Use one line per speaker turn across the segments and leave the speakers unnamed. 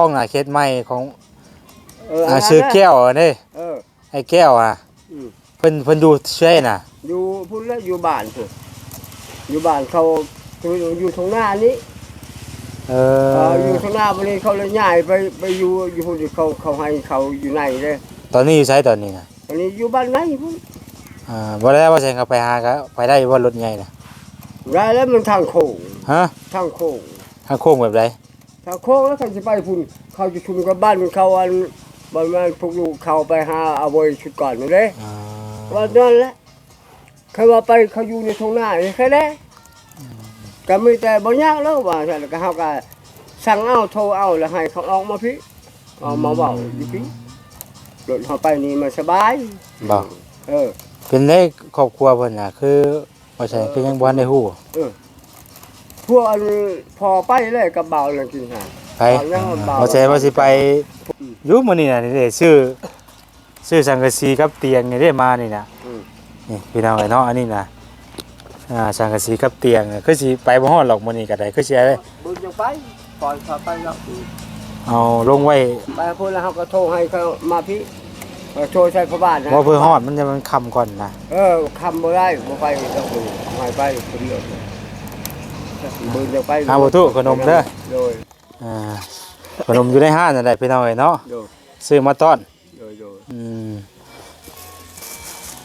ห้องน่ะเคสใหม่ของ
เออ
อ่า
อันนั้น
ชื่อแก้วอะนี่
เออ
ไอ้แก้วอะ
อืม
เพิ่นเพิ่นอยู่ช่วยน่ะ
อยู่พุ่นแล้วอยู่บ้านพุ่นอยู่บ้านเขาอยู่ตรงหน้านี้
เอ
เอ
อ
ออยู่ตรงหน้าวันนี้เขาเลยย้ายไปไปอยู่อยู่พุ่นเขาเขาให้เขาอยู่ในเลย
ตอนนี้อยู่ไสตอนนี้น่ะ
วันนี้อยู่บ้านไหนพุ่น
อ่าบ่ได้ว่าใส่เขาไปหาก็ไปได้ว่ารถใหญ่น่ะ
ได้แล้วมันทางโค้ง
ฮะ
ทางโค้ง
ทางโค้งแบบใด
ทางโค้งแล้วเขาจะไปพุ่นเขาจะชุมกับบ้านมันเขาอันบ้านมันพวกลูกเขาไปหาเอาไว้ชุดก่อนนั่นเลย
อ่า
วันนั้นแหละเขาว่าไปเขาอยู่ในทงหน้านี่แค่นั้นก็มีแต่บ่ยากแล้วว่าซั่นก็เฮาก็สั่งเอาโทรเอาแล้วให้เขาออกมาพี่เอามาเว้าอยู่พี่รถเฮาไปนี่มันสบาย
บ่
เออ
เป็นได้ครอบครัวเพิ่นน่ะคือว่าใช่คือยังบ่ทันได้ฮู้
พวกอันพอไปเลยกับเบาเลยกินหา
ไป
เอายังว่าเบา
ว่าใช่ว่าสิไปอยู่มื้อนี้น่ะนี่เด้ซื้อซื้อสังกะสีกับเตียงนี่ได้มานี่น่ะ
อืม
นี่พี่น้องเอ้ยเนาะอันนี้น่ะอ่าสังกะสีกับเตียงน่ะคือสิไปบ่ฮอดหรอกมื้อนี้ก็ได้คือสิเอา
บุญยังไปปล่อยเขาไปแล้ว
เอาลงไว้
ไปพุ่นแล้วเฮาก็โทรให้เขามาพี่เออโทรใส่พระบาทนะ
บ่เพื่อฮอดมันจะมันค่ำก่อนนะ
เออคำบ่ได้บ่ไปต้องดูไม่ไปคนเดียว บุญจะไป
เอาบ่ตู้ขนมเด้อ
โดย
อ่าขนมอยู่ในห้างนั่นแหละพี่น้องเอ้ยเนาะ
โดย
ซื้อมาต้อน
โดยโดย
อืม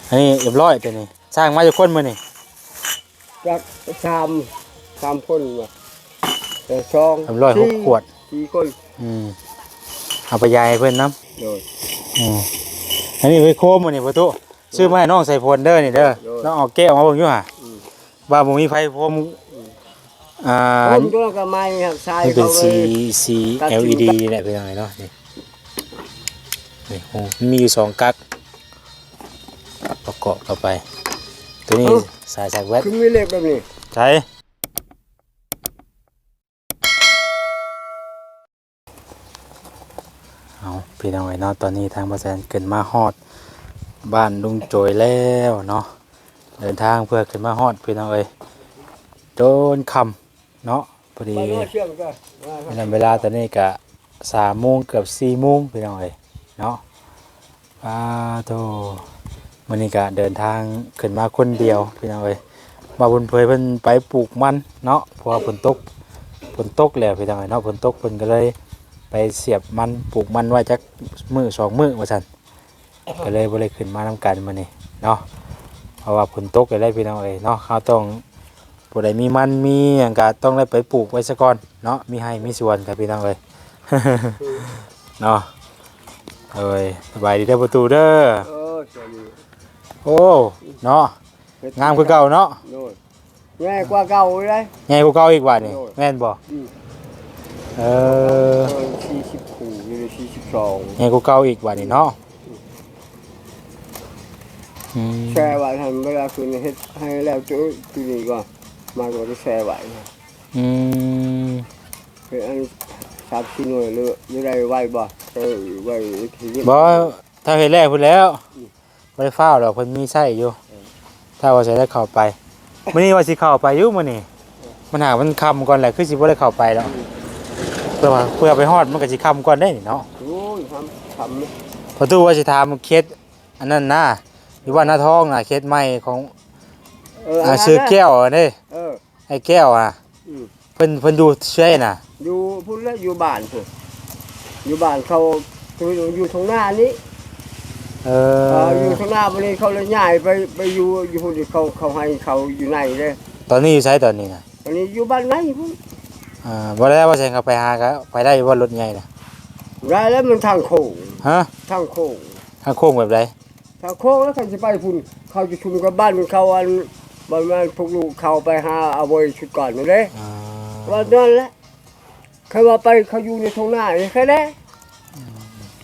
อันนี้เรียบร้อยตัวนี้สร้างมาจากคนมื้อนี่
จักสามสามคนว่ะแต่สอง
เรียบร้อยหก
สี่
ขวด
สี่คน
อืมเอาไปยายให้เพิ่นนํ
โดย
อืมอันนี้เฮ้ยโคมมื้อนี่บ่ตู้ซื้อมาให้น้องใส่พลเด้อนี่เด้อ
โดย
น้องเอาแก้วมาเบิ่งอยู่ห่า
อืม
ว่าบ่มีไฟพรม อ่า
ผมตัวก็ไม่ครับชาย
มันเป็น
เขา
สี
เลย
สี
ตัดสิน
LED นี่แหละเป็นยังไงเนาะนี่นี่โอ้มันมีอยู่สองกั๊กประกอบเข้าไป ตัวนี้สายจากแวด
คือมีเล็กแบบนี้
ใช่เอาพี่น้องไอ้เนาะตอนนี้ทางประแสนเกินมาฮอด บ้านลุงโจยแล้วเนาะเดินทางเพื่อขึ้นมาฮอดพี่น้องเอ้ยโดนคำ เนาะพอดี
ไปน้อยเชื่อมก็
เวลาเวลาตอนนี้ก็สามโมงเกือบสี่โมงพี่น้องเอ้ยเนาะป้าโตมันนี้ก็เดินทางขึ้นมาคนเดียวพี่น้องเอ้ยมาบนเพยเพิ่นไปปลูกมันเนาะเพราะว่าฝนตกฝนตกแล้วพี่น้องเอ้ยเนาะฝนตกเพิ่นก็เลย ไปเสียบมันปลูกมันไว้จักมือสองมือว่าซั่นก็เลยบ่ได้ขึ้นมานํกันมื้อนี้เนาะเพราะว่าฝนตกก็ได้พี่น้องเอ้ยเนาะเขาต้อง ผู้ใดมีมันมีอย่างก็ต้องได้ไปปลูกไว้ซะก่อนเนาะมีให้มีสวนครับพี่น้องเลยเนาะเอ้ยสบายดีเด้อประตูเด้อ
เออเชื่อม
โอ้เนาะงามคือเก่าเนาะ
โดยง่ายกว่าเก่าเลย
ใหญ่กว่าเก่าอีกว่านี่
โอ้ย
แม่นบ่
อืม
เอ
อสี่สิบขู่อยู่ในสี่สิบสอง
ใหญ่กว่าเก่าอีกว่านี่เนาะ
แช่ไว้ทำเวลาคืนเฮ็ดให้แล้วจุจุนี่ก็ มาก็จะแช่ไว้นะ
อืม
คืออันสามสี่หน่วยหรือหรือได้ไว้บ่เออไว้ที่นี่
บ่ถ้าเฮ็ดแล้วพุ่นแล้วบ่ได้ฟ้าวดอกเพิ่นมีไส้อยู่ ถ้าว่าสิได้เข้าไปมื้อนี้ว่าสิเข้าไปอยู่มื้อนี้มันหามันค่ำก่อนแหละคือสิบ่ได้เข้าไปแล้วเพื่อว่าเพื่อไปฮอดมันก็สิค่ำก่อนได้นี่เนาะ
โอ้ยทำทำ
พอตู้ว่าสิถามเคสอันนั้นนะอยู่ว่าหน้าท้องน่ะเคสใหม่ของ
เออ
อ่า
อันนั้น
ชื่อ
นะ
แก้วอะนี่
เออ
ไอ้แก้วอะ
อืม
เพิ่นเพิ่นอยู่ช่วยน่ะ
อยู่พุ่นแล้วอยู่บ้านพุ่นอยู่บ้านเขาคืออยู่ตรงหน้านี้
เอ
เออ
อ
อยู่ตรงหน้าวันนี้เขาเลยย้ายไปไปอยู่อยู่พุ่นเขาเขาให้เขาอยู่ในเลย
ตอนนี้อยู่ไสตอนนี้น่ะ
วันนี้อยู่บ้านไหนพุ่น
อ่าบ่ได้ว่าสิเขาไปหาก็ไปได้ว่ารถใหญ่น่ะ
ได้แล้วมันทางโค้ง
ฮะ
ทางโค้ง
ทางโค้งแบบใด
ทางโค้งแล้วเขาจะไปพุ่นเขาจะชุมกับบ้านมันเขาอัน บ้านมันพวกลูกเขาไปหาเอาไว้ชุดก่อนนั่นเลย
อ่า
ว่านั่นแหละเขาว่าไปเขาอยู่ในทงหน้านี่แค่นั้น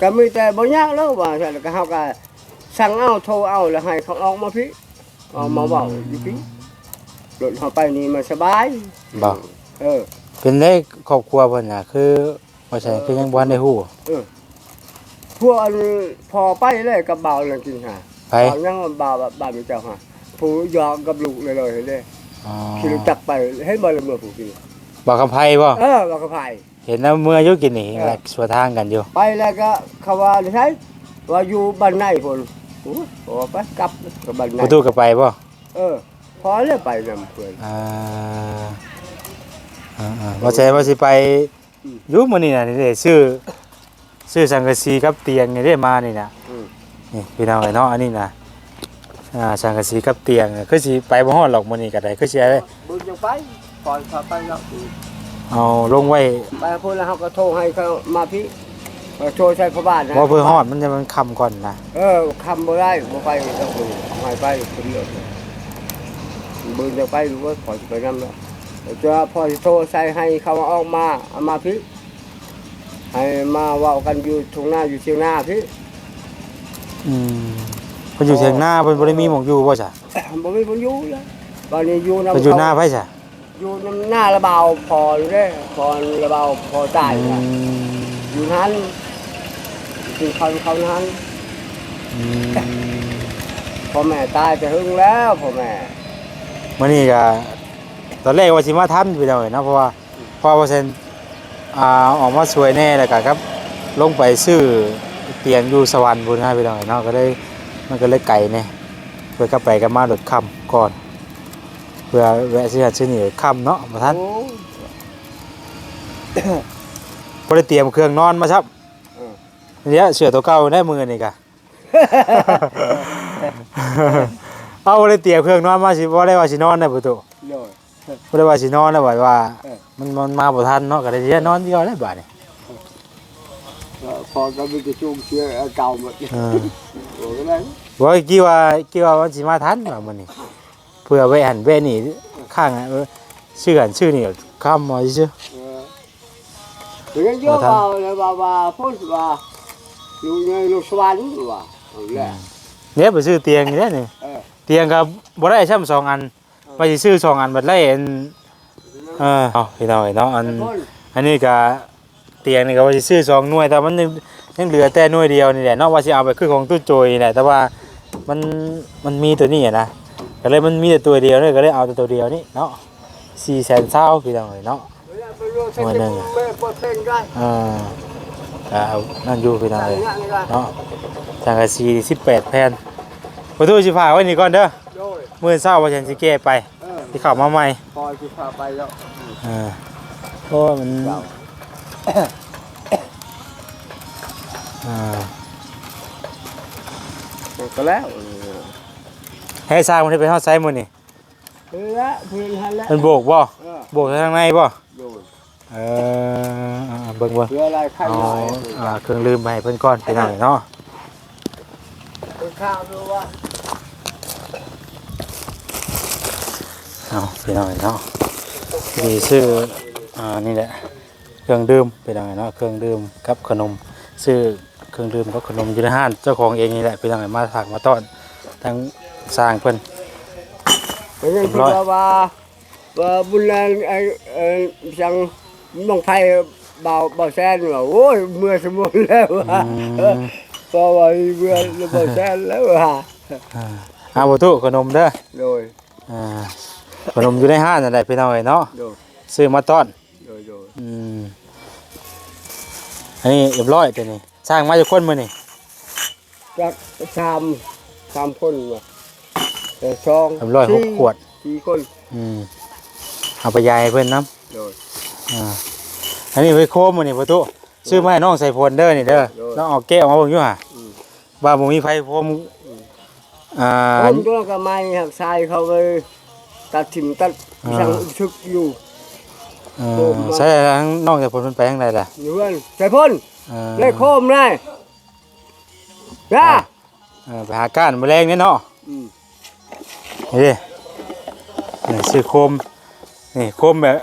ก็มีแต่บ่ยากแล้วว่าซั่นก็เฮาก็สั่งเอาโทรเอาแล้วให้เขาออกมาพี่เอามาเว้าอยู่พี่รถเฮาไปนี่มันสบาย
บ่
เออ
เป็นได้ครอบครัวเพิ่นน่ะคือว่าใช่คือยังบ่ทันได้ฮู้
พวกอันพอไปเลยกับเบาเลยกินหา
ไป
เบายังเบาแบบบ้านเจ้าฮะ ผู้ยอมกับลูกเลยเลยเด้
อ๋อ
ขี่รถจักรไปให้บ่ละเมื่อผู้กิน
บอกคำไผบ่
เออเราก็พาย
เห็นแล้วเมื่ออยุกินนี่สวนทางกันอยู่
ไปแล้วก็เขาว่าใช่ว่าอยู่บ้านไหนพุ่นโอ้ยบอกไปกลับกับบ้านไหน
ประตูก็ไปบ่
เออ พอแล้วไปนำเพิ่น
อ่าอ่าอ่าบ่ใช่ว่าสิไป
อืม
อยู่มื้อนี้น่ะนี่เด้ซื้อซื้อสังกะสีกับเตียงนี่เด้มานี่น่ะ
อืม
นี่พี่น้องเอ้ยเนาะอันนี้น่ะ อ่าสังกะสีกับเตียงน่ะคือสิไปบ่ฮอดหรอกมื้อนี้ก็ได้คือสิเอา
บุญจังไปก่อนพาไปแล้ว
เอาลงไว้
ไปพุ่นแล้วเขาก็โทรให้เขามาพี่ก็โทรใส่พ่อบ้านนะ
บ่เพื่อฮอดมันจะมันค่ำก่อนนะ
เออคำบ่ได้บ่ไปต้องบุญไม่ไปคนเดียวบุญจะไปหรือว่าขอจะไปนำแล้วจะพอสิโทรใส่ให้เขาออกมาเอามาพี่ให้มาเว้ากันอยู่ทุ่งนาอยู่เชียงนาพี่
อืมเพิ่นอยู่เถียงหน้าเพิ่นบ่ได้มีหมองอยู่บ่จ้ะ
บ่มีคนอยู่แล้วตอนนี้อยู่นำ
เพิ่นอยู่หน้าไผจ้ะ
อยู่นำหน้าระเบาพออยู่เด้พอระเบาพอตาย
อื
นะ
ม
อยู่นั้นกินข้าวเขานั้น
อืม
พ่อแม่ตายจะหึงแล้วพ่อแม่
มื่อนี้ก็ตอนแรกว่าสิมาทันไปหน่อยนะเพราะว่าเพราะว่าเซนอ่าออกมาสวยแน่แล้วก็ครับ ลงไปซื้อเตียงอยู่สวรรค์พุ่นนะไปหน่อยเนาะก็เลย มันก็เลยไก่เนี่ยเพื่อกลับไปกันมาหลดค่ำก่อน เพื่อแวะซื้อหัดซื้อนี่ค่ำเนาะมาทัน
โอ้
พอได้เตรียมเครื่องนอนมาครับ
เออ
เนี่ยเสือตัวเก่าได้มือนี่กะเอาบ่ได้เตรียมเครื่องนอนมาสิบ่ได้ว่าสินอนได้ประตู
เลย
บ่ได้ว่าสินอนแล้วว่าว่า
เออ
มันมันมาบ่ทันเนาะก็ได้สินอนที่ก่อนได้บาดนี่
พอก็มีแต่ช่วงเชื่อเก่าหมด
เออ
โอ้ก็ได้
ว่ากี่ว่ากี่ว่ามันสิมาทันว่ามื้อนี้เพื่อไว้หันไว้นี่ข้างอะเออชื่ออันชื่อนี่คำว่าซื่อ
เออเดี๋ยวเยอะว่าเลยว่าว่าพูดว่าอยู่ในโลกสวรรค์ว่าเอาแหละ
เนี่ยไปซื้อเตียงนี่แหละนี่
เออ
เตียงก็บ่ได้ซ้ำสองอันว่าสิซื้อสองอันบัดไล่อันเออเอาพี่น้องเนาะอัน
คน
อันนี้ก็เตียงนี่ก็ว่าสิซื้อสองหน่วยแต่มันยังยังเหลือแต่หน่วยเดียวนี่แหละเนอกว่าสิเอาไปคือของตู้โจยนี่แหละแต่ว่า มันมันมีตัวนี้อะนะก็เลยมันมีแต่ตัวเดียวเลยก็เลยเอาแต่ตัวเดียวนี่เนาะสี่แสนเศร้าพี่น้องเลยเนาะ
วันหนึ่งไม่เปิดเพลงได้
อ่าก็เอานั่นอยู่พี่น้อง
ใส่
เลย
เงี้ยนี่ได้
เนาะสังกะสีสิบแปดแผ่นประตูสิพาไว้นี่ก่อนเด้อ
โดย
มื่อเศร้าว่าฉันสิแก้ไป
เออ
ที่เข้ามาใหม่
พอที่พาไปแล้ว
อ่าเพราะว่ามัน
เก่า
อ่า
ก็แล้ว
ให้สร้างมันให้ไปเฮาไซส์มื้อนี่
เออละเพื่อนหันแล้ว
มันโบกบ่
เออ
โบกทางในบ่
โดย
เอออ่าเบิ่งเบิ่ง
เพื่ออะไรใคร
เอา
หน่อย
อ่าเครื่องลืมไปให้เพิ่นก่อนพี่น้องเนาะ
เป็นข้าวดูว่า
เอาพี่น้องเนาะมีชื่ออ่านี่แหละเครื่องดื่มพี่น้องเนาะเครื่องดื่มกับขนมซื้อ เครื่องดื่มกับขนมอยู่ในห้านเจ้าของเองนี่แหละพี่น้องมาฝากมาต้อนทั้งสร้างเพิ่น
เป็นยังที่ว่าว่าว่าบุญแรงไอ้เอ่อจังมองไฟเบาเบาแซนว่าโอ้ยเมื่อสมมุติแล้วว่าเออเพราะว่าเมื่อเบาแซนแล้วว่า
อ่าเอาบ่ตุขนมเด้อ
โดย
อ่าขนมอยู่ในห้างนั่นแหละพี่น้องเอ้ยเนาะ
โดย
ซื้อมาต้อน
โดยโดย
อืมอันนี้เรียบร้อยตัวนี้ส ร้างมาจากคนมื้อนี่
จักสามสามคนว่ะแต่สอง
เรียบร้อยหกขวด
สี่คน
อืมเอาไปยายให้เพิ่นนํ
โดย
อ่าอันนี้ไปโคมมื้อนี่ประตูซื้อมาให้น้องใส่พลเด้อนี่เด้อ
โดย
น้องเอาแก้วมาเบิ่งอยู่ห่า
อืม
ว่าบ่มีไฟพรมอ่า
ผมตัวก็ไม่หักทรายเขาไปตัดถิ่มตัด
อ่า
ช่างทึกอยู่
เอ่
โค
อ
มมา
ใส่ทางน้องใส่พลเพิ่นไปทางใดล่ะ
อยู่เพื่อนใส่พ่น
เอ่อ
เลยโคมเลยนะ
เออไปหาก้านแมลงนี่เนาะ
อืม
นี่ดินี่ซื้อโคมนี่โคมแบบ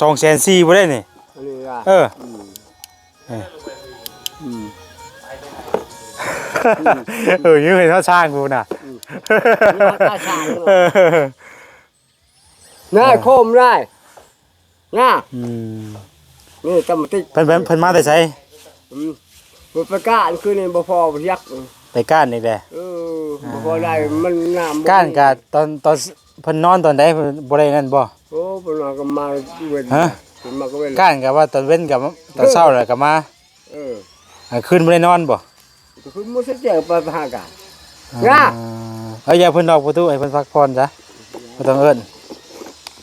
สองแสนสี่บ่ได้นี่
อันนี้ล่ะ
เออ
อืม
เออ
อืม
เออยืมให้เขาสร้างกูน่ะ
ราคาช่างเนอะ
เออ
น่าโคมได้น่า
อืม
นี่ตำติก
เพิ่นเพิ่นเพิ่นมาแต่ไส
อืมบุปกาอันคือนี่บ่พอบ่ยักษ์
ไปก้านนี่แหละ
เออบ่พอได้มันน้ำบ่
ก้านกะตอนตอนเพิ่นนอนตอนใดเพิ่นบ่ได้นั่นบ่
โอ้เพิ่นว่าก็มาเว้น
ฮะ
เขึ้นมาก็เว้น
ก้านกับว่าตอนเว้นกับตอนเช้าเลยกับมา
เออ
อ่าคืนไม่ได้นอนบ่
ก็ขึ้นมุสเจอไปหากา
อ่า
ย่า
เอาอย่าเพิ่นออกประตูให้เพิ่นพักผ่อนจ้ะบ่ต้องเอิ้น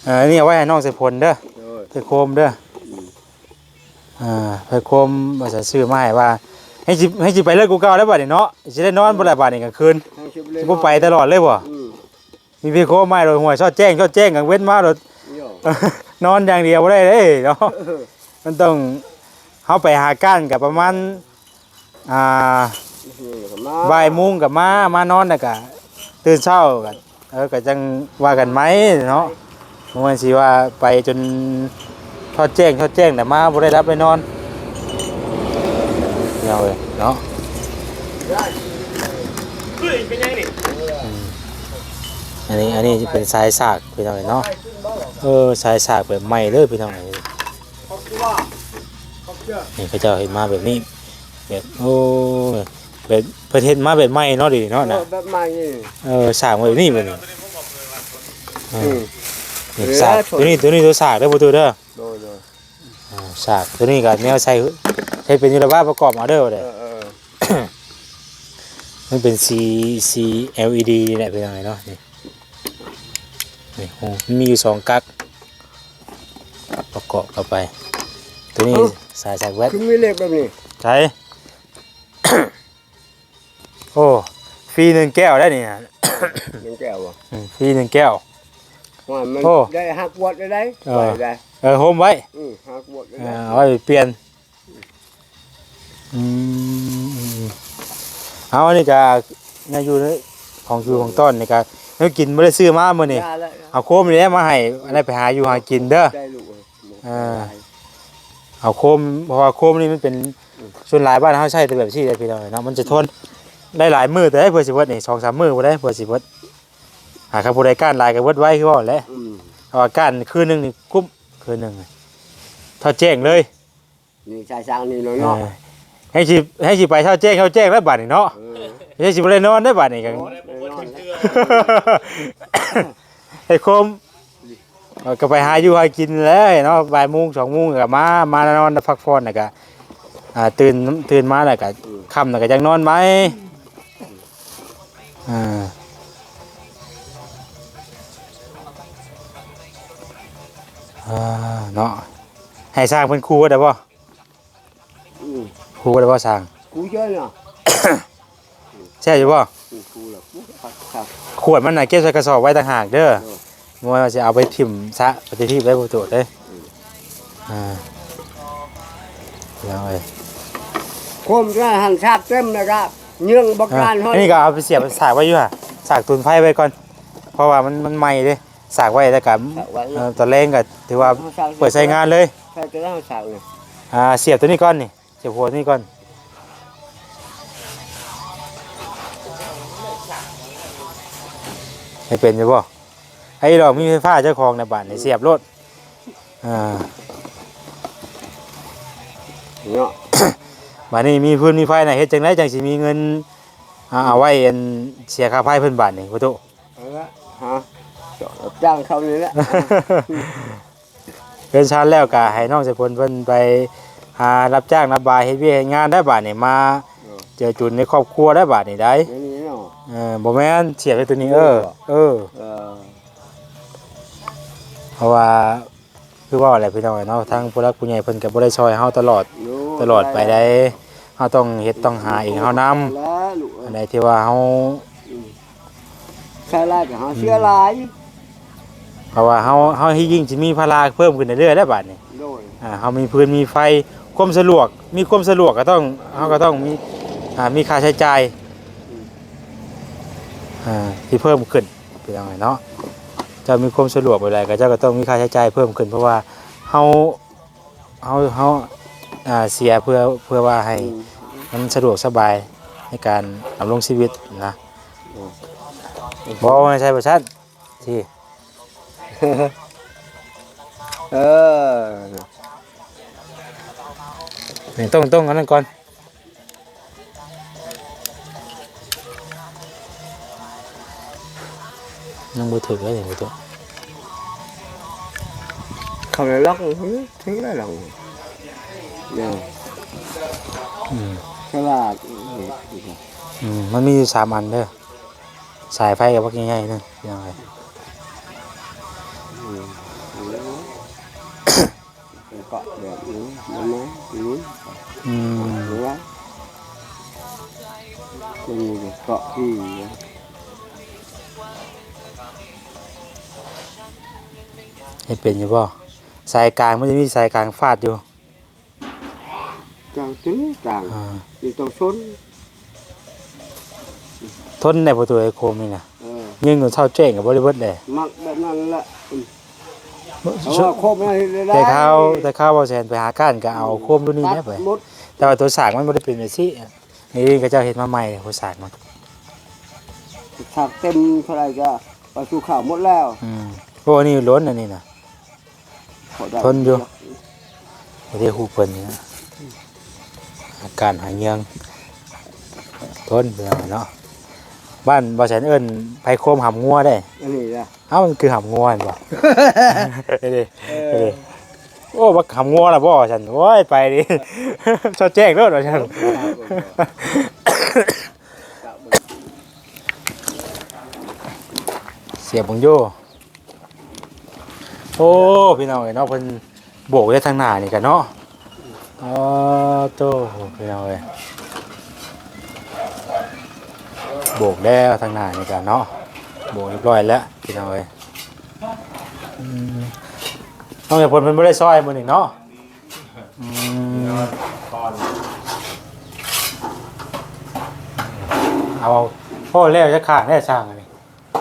เอ่านี่เอาไว้ให้น้องใส่ผลเด้อ
โดย
ไปโคมเด้อ อ่าไปคมว่าจะซื้อมาให้ว่า ให้สิให้สิไปเลิกกูเก่าแล้วบัดนี้เนาะสิได้นอนบ่ได้บัดนี้กลางคืน
ทางชิบเล
สิ
ย
บ่ไปตลอดเลยบ่
มี
พี่โคมมาโดยหัวยชอดแจ้งชอดแจ้งกลางเว้นมาโดยนอนอย่างเดียวบ่ได้เด้เนาะมันต้องเฮาไปหาก้านกับประมาณอ่าบ่ายโมงกับมามานอนแล้วก็ตื่นเช้ากันเออก็จังว่ากันไหมเนาะม่นสิว่าไปจน ทอดแจ้งทอดแจ้งแต่มาบ่ได้รับได้นอนเอาเลยเนาะอันนี้อันนี้จะเป็นสายสากพี่น้องเนาะเออสายสากแบบใหม่เลยพี่น้องเอ้ยนี่เขาเจ้าเห็นมาแบบนี้แบบโอ้แบบประเทศมาแบบใหม่เนาะดิเนาะนะ
แบบมานี่
เออสากแบบนี้แบบนี้เอ
อื
อ
ม
นี่สากตัวนี้ตัวนี้ตัวสากเด้อบ่ตัวเด้อ
โดยโดย
อ่า สากตัวนี้ก็แนวใช้ใช้เป็นยูระบาประกอบเอาเด้อ
เอ
เด้อ
อเออ
มันเป็น C C LED นี่แหละพี่น้องเนาะนี่นี่โอ้มันมีอยู่สองกั๊กประกอบเข้าไป ตัวนี้สายสายแวด
คือมีเลขแบบนี้
ใช่โอ้ฟรีหนึ่งแก้วได้นี่นะ
ยังแก้วบ่
อืมฟรีหนึ่งแก้ว
ว่ามัน
โอ้
ได้หักวดได้ได้
เออ
ไปได้
เออโฮมไว้
อือหักวดได้
เอ
ได้
อเอาไว้เปลี่ยนอืมเอาอันนี้ก็น่าอยู่ในของอยู่ของต้นนี่ก็เนื้อกินไม่ได้ซื้อมาเมื่อนี่
ยาแล้ว
เอาโคมนี่มาให้อะไรไปหาอยู่หากินเด้อ
ได้ลูก
อ่า เอาโคมเพราะว่าโคมนี่มันเป็นส่วนหลายบ้านเขาใช้แต่แบบที่ได้พี่น้องเนาะมันจะทนได้หลายมือแต่ได้เพื่อสิเวิร์ดนี่สองสามมือบ่ได้เพื่อสิเวิร์ดหาครับผู้ใดก้านหลายก็เวิร์ดไว้คือว่าแหละ
อืม
เอาว่าก้านคืนหนึงนี่กุ้ม คืนหนึงถ้าแจ้งเลย
นี่ชายสร้างนี่เนาะเนาะ
เออให้สิให้สิไปเท่าแจ้งเท่าแจ้งแล้วบัดนี่เนาะ
เออ
ให้สิบ่ได้นอนได้บัดนี่กัน
ได้นอน
ไอ้โคมเอาก็ไปหาอยู่หากินแล้วเนาะบ่ายโมงสองโมงก็มามานอนพักผ่อนแล้วก็อ่าตื่นตื่นมาแล้วก็ค่ำแล้วก็จังนอนไหมอ่า อ่าเนาะให้สร้างเป็นครูได้บ่
อืม
ครูได้บ่สร้าง
กูเจอเนาะ
ใช่อยู่บ่
อืมกูล่ะกูครับครับ
ขวดมันน่ะเก็บใส่กระสอบไว้ต่างหากเด้อ
เออ
บ่ว่าจะเอาไปทิ่มซะไปที่ไว้บ่ตัวจเด้ออ่าแล้วไอ้
โคมก็หันชาบเต็มนะครับเยื่องบัก
อะ
การเฮา
อันนี้ก็เอาไปเสียบสากไว้อยู่ฮะสากตุนไฟไว้ก่อน เพราะว่ามันมันใหม่เด้ สากไว้แล้วก็เอ่อตอนแรงก็ถือว่าเปิดใช้งานเลย
ใช่จะได้สากเลย
อ่าเสียบตัวนี้ก่อนนี่เสียบหัวตัวนี้ก่อนให้เป็นอยู่บ่ไอ้ดอกมีไฟฟ้าเจ้าของในบ้านนี่เสียบรถอ่า
เนาะ
บ้านนี้มีพื้นมีไฟน่ะเฮ็ดจังไดจังสิมีเงินอ่าเอาไว้อันเสียค่าไฟเพิ่นบาทนี่พ่อตุ
เอาละฮะ เจาะรับจ้างเขานี่แหละ
เพิ่นชาร์จแล้วก็ให้น้องสายพลเพิ่นไปหารับจ้างรับบายเฮ็ดเวียกเฮ็ดงานได้บาทนี่มาเจอจุนในครอบครัวได้บาทนี่ได้
นี่นี่เนาะ
เออบ่แม่นเสียบไว้ตัวนี้เออ เออ
เออ
เพราะว่าคือว่าอะไรพี่น้องเนาะทางผู้รักผู้ใหญ่เพิ่นก็บ่ได้ช่วยเฮาตลอด
อยู่
ตลอดไปได้เฮาต้องเฮ็ดต้องหาเองเฮานำ
แล้วลูก
อันใดที่ว่าเฮา
ใช่ลายกับเฮาเสียหลาย
เพราะว่าเฮาเฮายิ่งสิมีภาระเพิ่มขึ้นเรื่อยๆได้บาดนี้
โดย
อ่าเฮามีพื้นมีไฟความสะดวก มีความสะดวกก็ต้องเฮาก็ต้องมีอ่ามีค่าใช้จ่ายอ่าที่เพิ่มขึ้นเป็นยังไงเนาะเจ้ามีความสะดวกอะไรก็เจ้าก็ต้องมีค่าใช้จ่ายเพิ่มขึ้น เพราะว่าเฮาเฮาเฮาอ่าเสียเพื่อเพื่อว่าให้มันสะดวกสบายในการดำรงชีวิตนะบ่ว่าใช่บ่ซั่นที่
เออ
นี่ต้องต้องอันนั้นก่อนยังบ่ถึงเลยนี่บ่ตัว
เขาเลยล็อกถึงได้หรอกเนี่ย
อืม
ฉลาด
อืมมันมีอยู่สามอันเด้อสายไฟกับพวกง่ายๆนึงยังไง
กาะแบบนี้มันนะนี้
อืม
หรือว่ามันมีเกาะที่
ให้เป็นอยู่บ่สายกลางมันจะมีสายกลางฟาดอยู่
จางตื้อกลาง
อ่า
อยู่ตรงชน
ทนในประตูไอโคมนี่นะ
เออ
ยิงจนเท่าแจ้งกับบริเวณเลย
มักแบบนั้นแหละเพ ราะว่าครบเลยได้
แต่ข้าวแต่ข้าวบอแซนไปหาก้านก็เอาโคมรุ่นนี้แน่ไป
หมด
แต่ว่าตัวสากมันไม่ได้เป็นแบบนี้นี่ก็เจ้าเห็นมาใหม่หัวสากมัน
ฉากเต็มเท่าไหรก็ไปสู่ข่าวหมดแล้ว
อืมพวกนี้ล้นอันนี้นะ
ขอได้
ทนอยู่ไม่ได้หูเพิ่นนี่นะอาการหายเงียงทนเป็นยังไงเนาะบ้านบอแซนเอิ้นไผโคมหำงัวได้
อันนี้นะ
เอ้ามันคือหำงัวเห็นบ่เด้ๆเด้ๆโอ้บักหำงัวล่ะบ่ฉันโอ้ยไปดิชอแจ้งเด้อฉันเสียบบังโยโอ้พี่น้องเอ้ยเนาะเพิ่นโบกได้ทางหน้านี่กันเนาะอ๋อโตพี่น้องเอ้ยโบกแล้วทางหน้านี่กันเนาะ โบกเรียบร้อยแล้วพี่น้องเอ้ยอืมน้องอย่าเพิ่นเพิ่นบ่ได้ซอยมื้อนี้เนาะอืมเอาพ่อแล้วจะข้างได้สร้างอันนี้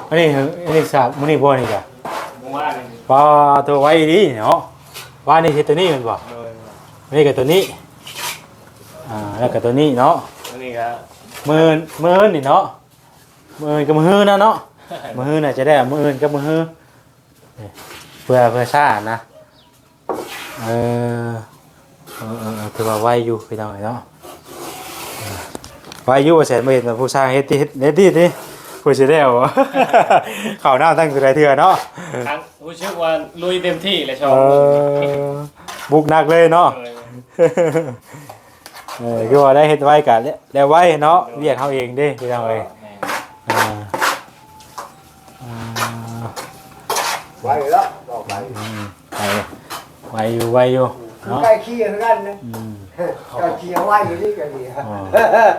อันนี้อันนี้สร้างมื้อนี้บ่นี่จ้ะ
ว่าเลย
ว่าตัวไว้ดีเนาะว่านี่คือตัวนี้มันบอก
โดย
นี่กับตัวนี้อ่าแล้วกับตัวนี้เนาะ
อันนี้ก็
มือมือนี่เนาะมือกับมือนะเนาะ มือน่ะจะได้เอามือกับมือนี่เพื่อเพื่อชาตินะเออเออเออถือว่าไว้อยู่พี่น้องเนาะเออไว้อยู่ว่าแสนไม่เห็นว่าผู้สร้างเฮ็ดที่เฮ็ดที่นี่ผู้สิได้เอาเข้าหน้าตั้งแต่เถื่อเนาะ
ทั้งรู้สึกว่าลุยเต็มที่เลยชอ
เอบบุกหนักเลยเนาะ
เลย
เออคือว่าได้เฮ็ดไว้กันแล้วไว้เนาะเรียกเขาเองเด้พี่น้องเอ้ยอ่าอ่า
ไว้แล้วบอกไป
อืมไป ไว้อยู่ไว้อยู่เนาะ
ใกล้ขี้กันนะ
อืม
ใกล้ขี้ไว้อยู่นี่กันดี
อ๋อ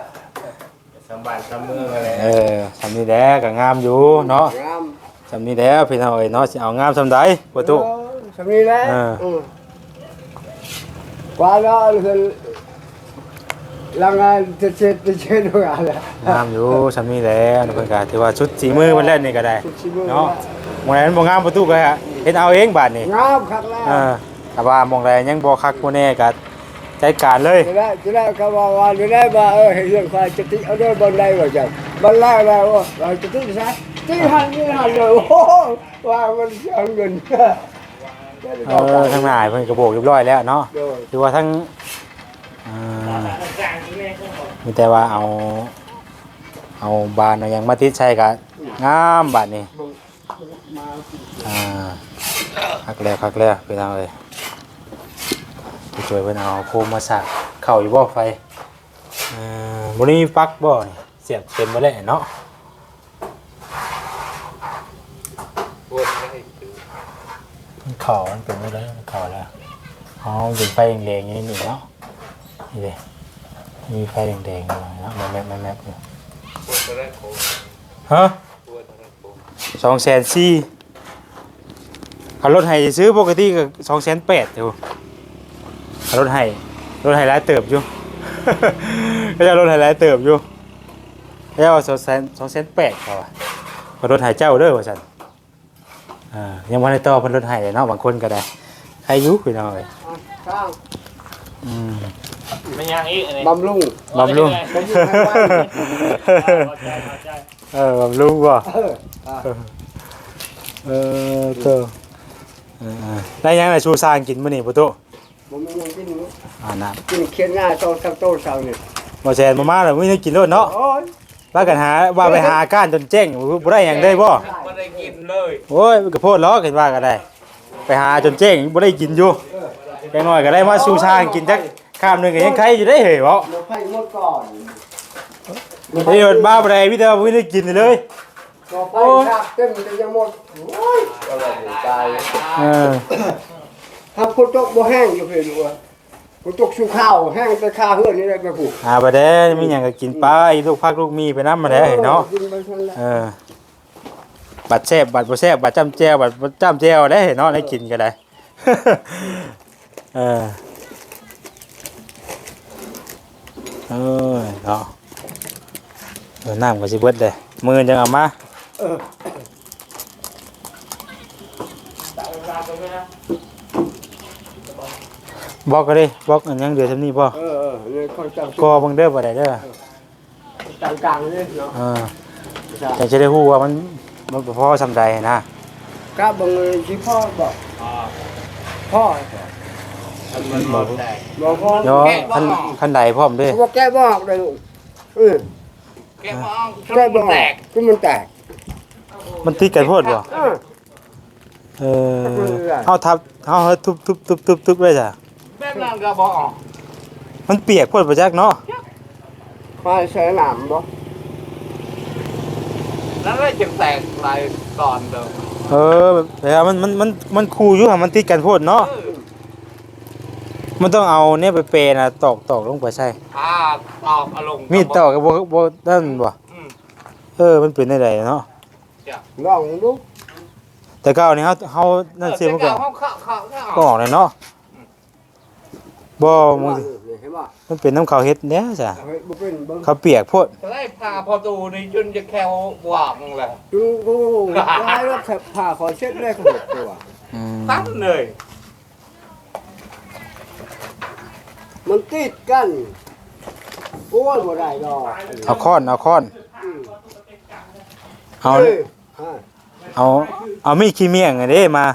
สมบัติสมมืออะไร
เออสำนี้แด้ก็งามอยู่เนาะ
งาม
สำนี้แล้วพี่น้องเอ้ยเนาะสิเอางามสำใดประตู
สำนีแล้ว
อ่า
กว่าแล้วคือลังงานจะเช็ดจะเช็ดด้วยอะไร
งามอยู่สำนี้แล้วเพิ่นก็ถือว่าชุดสีมือมันเล่นนี่ก็ได้เนาะหมองไหนมันบ่งามประตูก็เฮ็ดเอาเองบาดนี้
งามคักแล้ว
เออ แต่ว่าหมองใดยังบ่คักบ่แน่ก็จัดการเลย
จะได้จะได้ก็ว่าว่าจะได้มาเออเห็นเรื่องควายจะติเอาด้วยบนไดว่าจังบนไดแล้วเราจะติใช่ติหันติหันเลยโอ้โหว่ามันเสียเงิน
เออทางหน้าเพิ่นก็โบกเรียบร้อยแล้วเนาะ
โดย
คือว่าทั้งอ่ามีแต่ว่าเอา เอาบานเอาหยังมาติดใช้ก็งามบาดนี้
มา
อ่า คักแล้วคักแล้วพี่น้องเอ้ยผู้ช่วยเพิ่นเอาโคมมาสักเข้าอยู่บ่ไฟเอ่อบ่ได้มีปลั๊กบ่นี่เสียบเต็มบ่แล้วเนาะมันเข่ามันเป็นไม่ได้มันเข่าแล้วอ๋อมันเป็นไฟแดงๆอย่างนี้นี่เนาะนี่เลยมีไฟแดงๆอยู่เนาะแมบแมบแมบแมบอยู่ฮะสองแสนสี่ ขับรถไห้ซื้อปกติก็สองแสนแปดอยู่ขับรถไห้รถไห้ร้ายเติบอยู่ ก็จะรถไห้ร้ายเติบอยู่แล้วสองแสนสองแสนแปดเขาอะขับรถไห้เจ้าเด้อว่าสันอ่ายังวันในต่อเพิ่นลดให้เลยเนาะบางคนก็ได้อายุพี่น้องเอ้ย
สร้าง
อืม
ไม่ยังอีกอันนี้
บำรุง
บำรุง
พอใจพอใจ
เออบำรุงบ่
เอออะ
เออเตอเออๆ ได้ยังไงชูสร้างกินมื้อนี้ปุตุ
ผมไม่ยังกิน
อ่าน้
กินเขียนหน้าตรงตั้งโต๊ะเสาเนี่ยำ
บ่แซนบ่มาแล้วมื้อนี้กินโลดเนาะ
โอ้ย
ว่ากันหาว่าไปหาก้านจนแจ้งบ่ได้หยังได้บ่
ไม่ได้กินเลย
โอ้ยมันก็โพดล้อกันว่าก็ได้ ไปหาจนเจ๊งบ่ได้กินอยู่แกน้อยก็ได้มาสู่ชางกินจักข้ามหนึงก็ยังใครอยู่ได้เหยบ่
เราไผ่หมดก่อน
เฮ้ยมันบ้าบ่ได้มีแต่ว่าบ่ได้กินเลย
เราไผ่ชักเต็มเลยยังหมดโอ้ยก็เลยตาย
เออ
ถ้าคนตกบ่แห้งอยู่เพิ่นว่าคนตกสู่ข้าวแห้งไปข้าเฮือนนี่ได้ไปผูก
หาบ่ได้มีหยังก็กินไปลูกพักลูกมีไปนำมาได้เนาะ
กินไปเท่นแหละ
เออบัดแซ่บบัดบ่แซ่บบัดจ้ำแจ่วบัดบ่จ้ำแจ่วได้เนาะได้กินก็ได้ เออเออเนาะเออน้ำก็สิเบิดเลยมือจังเอามา บอกก็ได้บอกอันยังเดือดทำนี่บ่
เออเออเนี่ยค่อยจัง
ก็บังเด้อบ่ได้เด้อ
กลางเลยเนาะ
เออแต่จะได้ฮู้ว่ามันมันบ่พอสำใดนะ
กะบังเลยสิพ่อบอกพ่อ
มันหมดได้
บอกพ่อ
เดี๋ยวคันคันใดพร้อมเด้อ
เขาบอกแกบอกเลยลูกเออ
แกมอง
แกบอกคือมันแตก
มันติดกันโพดบ่
เออ
เออเฮาทับเฮาทุบทุบทุบทุบทุบเลยจ้ะ
แบบนั้นก็บอก
มันเปียกโพดบ่จักเนาะ
ควายใส่หนามบ่
แล้วก็จะแตกลายก่อนเดิม
เออแต่ว่ามันมันมันมันคูอยู่หั่นมันติดกันโพดเนาะมันต้องเอาเนี่ยไปเปน่ะตอกตอกลงไปใส่
อ่าตอกอารมณ์
มีดตอกก็บ่บ่นั่นบ่
อืม
เออมันเป็นได้ไดเนาะ
ลองดู
แต่เก่านี่เฮาเฮานั่นสิมันก็
เขาเข้าเข้าเข้า
ก็ออกเลยเนาะบ่มึง
เห็นบ่
มันเป็นน้ำเขาวเฮ็ดเนี้ยจ้ะ
เฮ้ยบ่เป็นเบิ่ง
เขาวเปียกโพด
จะได้พาพอตูนี่จนจะแควหวางเลย
ดูโอ้โหตายแล้วแค่ผ่าขอเช็ดแรกก็หกตัว
ตั้งเลย
มันติดกันโอ้ยบ่ได้ดอก
เอาค้อนเอาค้อน เอา
ฮ้ยฮะ
เอาเอามีดขี้เมี่ยงอันนี้มา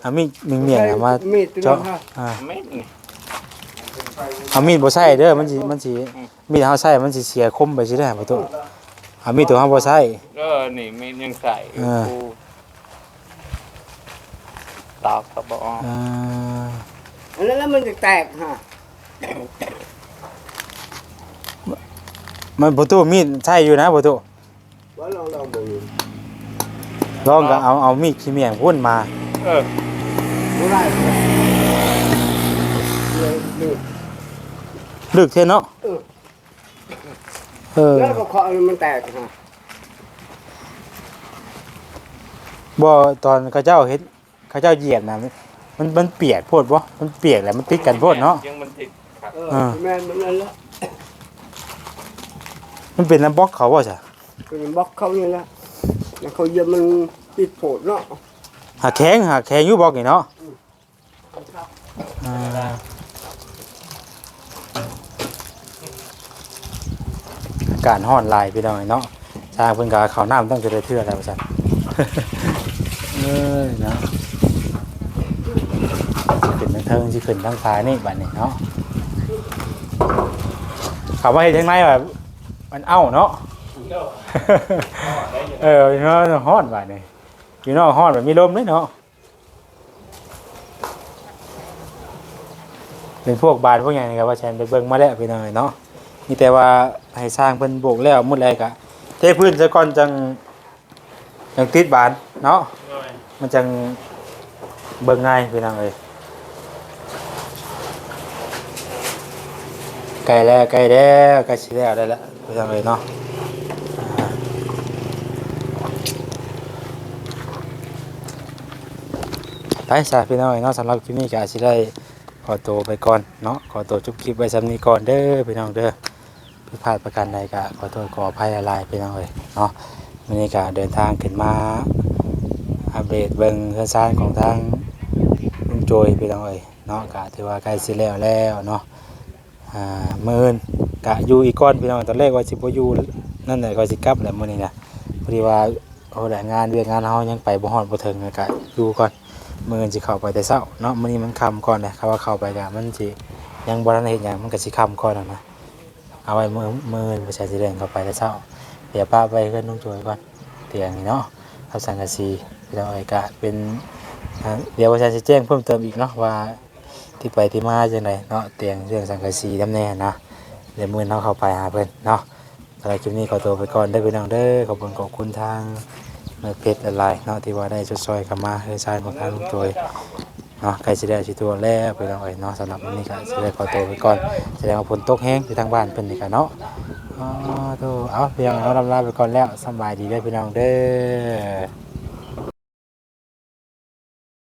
เอามีดมีเมี่ยงอะมา
มีดตัว
เจาะ
นี้ฮะ
อ่า
ไม่นี่
เอามีดบ่ใส่เด้อมันสิมันสิมีดเฮาใส่มันสิเสียคมไปสิได้บ่ตุเอามีดตัวเฮาบ่ใส่
เออนี่ไม่ยังใส่
อ่า
ตอกกระบอก
อ่า
อันนั้นแล้วมันจะแตกฮะ
มันบ่ตุมีดใช้อยู่นะบ่ตุ
ว่าลองลองดู
ลองก็เอาเอามีดขี้เมี่ยงพ่นมา
เออ
บ่ได้เลยนี่
ลึกแท้เนาะ
เออ
เออ
แล้วก็เคาะมันแตกฮะ
บ่ตอนเขาเจ้าเฮ็ดเขาเจ้าเหยียบน่ะมันมันมันเปียกโพดบ่มันเปียกแล้วมันติดกันโพดเนาะ
ยังมันติดครับ
เออแม่นมันนั่นละ
มันเป็นน้ำบล็อกเขาบ่จ้ะ
เป็นบล็อกเขานี่ละแล้วเขาเหยียบมันติดโผดเนาะ
หาแข็งหาแข็งอยู่บล็อกนี่เนาะอ่าอากาศร้อนหลายพี่น้องเนาะทางเพิ่นก็เอาข้าวน้ำต้องจะได้เทื่อแล้วว่าซั่น เอ้ยเนาะขึ้นทางเทิงสิขึ้นทางฟ้านี่บัดนี้เนาะเขาว่าเฮ็ดจังไดว่ามันเอ้าเนาะ เออพี่น้องฮ้อนบัดนี้พี่น้องฮ้อนแบบมีลมเลยเนาะเป็นพวกบาทพวกอย่างนี้ครับว่าแชนไปเบิ่งมาแล้วพี่น้องเนาะมีแต่ว่าให้สร้างเพิ่นโบกแล้วหมดแล้วก็เทพื้นซะก่อนจังจังติดบานเนาะมันจังเบิ่งง่ายพี่น้องเอ้ยไก่แล้วไก่แล้วไก่สิแล้วได้แล้วพี่น้องเอ้ยเนาะอ่า ไปสาพี่น้องเอ้ยเนาะสำหรับคลิปนี้ก็สิได้ขอตัวไปก่อนเนาะขอตัวจบคลิปไว้สำนี้ก่อนเด้อพี่น้องเด้อผิดพลาดประการใดก็ขอโทษขออภัยอะไรพี่น้องเอ้ยเนาะมื้อนี้ก็เดินทางขึ้นมาอัปเดตเบิ่งเรื่องสารของทางลุงโจยพี่น้องเอ้ยเนาะกะถือว่าใกล้สิแล้วแล้วเนาะอ่ามื้ออื่นกะอยู่อีกก่อนพี่น้องตอนแรกว่าสิบ่อยู่นั่นแหละก็สิกลับแหละมื้อนี้นะพอดีว่าโอ้แหละงานเวียกงานเฮายังไปบ่ฮอดบ่ถึงเลยกะอยู่ก่อน มื้ออื่นสิเข้าไปแต่เช้าเนาะมื้อนี้มันค่ำก่อนนะคำว่าเข้าไปกะมันสิยังบ่ทันเฮ็ดหยังมันก็สิค่ำก่อนนะเอาไว้มื้อมื้ออื่นบ่ใช่สิเดินเข้าไปแต่เช้าเดี๋ยวป้าไปเฮือนลุงโจยก่อนเตียงนี่เนาะทับสังกะสีพี่น้องเอกะเป็นเดี๋ยวว่าจะแจ้งเพิ่มเติมอีกเนาะว่าที่ไปที่มาจังไดเนาะเตียงเรื่องสังกะสีนำแน่นะเดี๋ยวมื้อเราเข้าไปหาเพิ่นเนาะสำหรับคลิปนี้ขอตัวไปก่อนเด้อพี่น้องเด้อขอบคุณขอบคุณทาง เมือเพชรอะไรเนาะที่ว่าได้ช่วยซอยกันมาเฮ้ยชายของทางลุงตัวเนาะใครสิได้ชิตัวแล้วพี่น้องเอ้ยเนาะสำหรับวันนี้ก็สิได้ขอตัวไปก่อนแสดงว่าฝนตกแห้งที่ทางบ้านเป็นนี่กันเนาะอ๋อโตเอาเพียงเราลำลาไปก่อนแล้วสบายดีได้พี่น้องเด้อ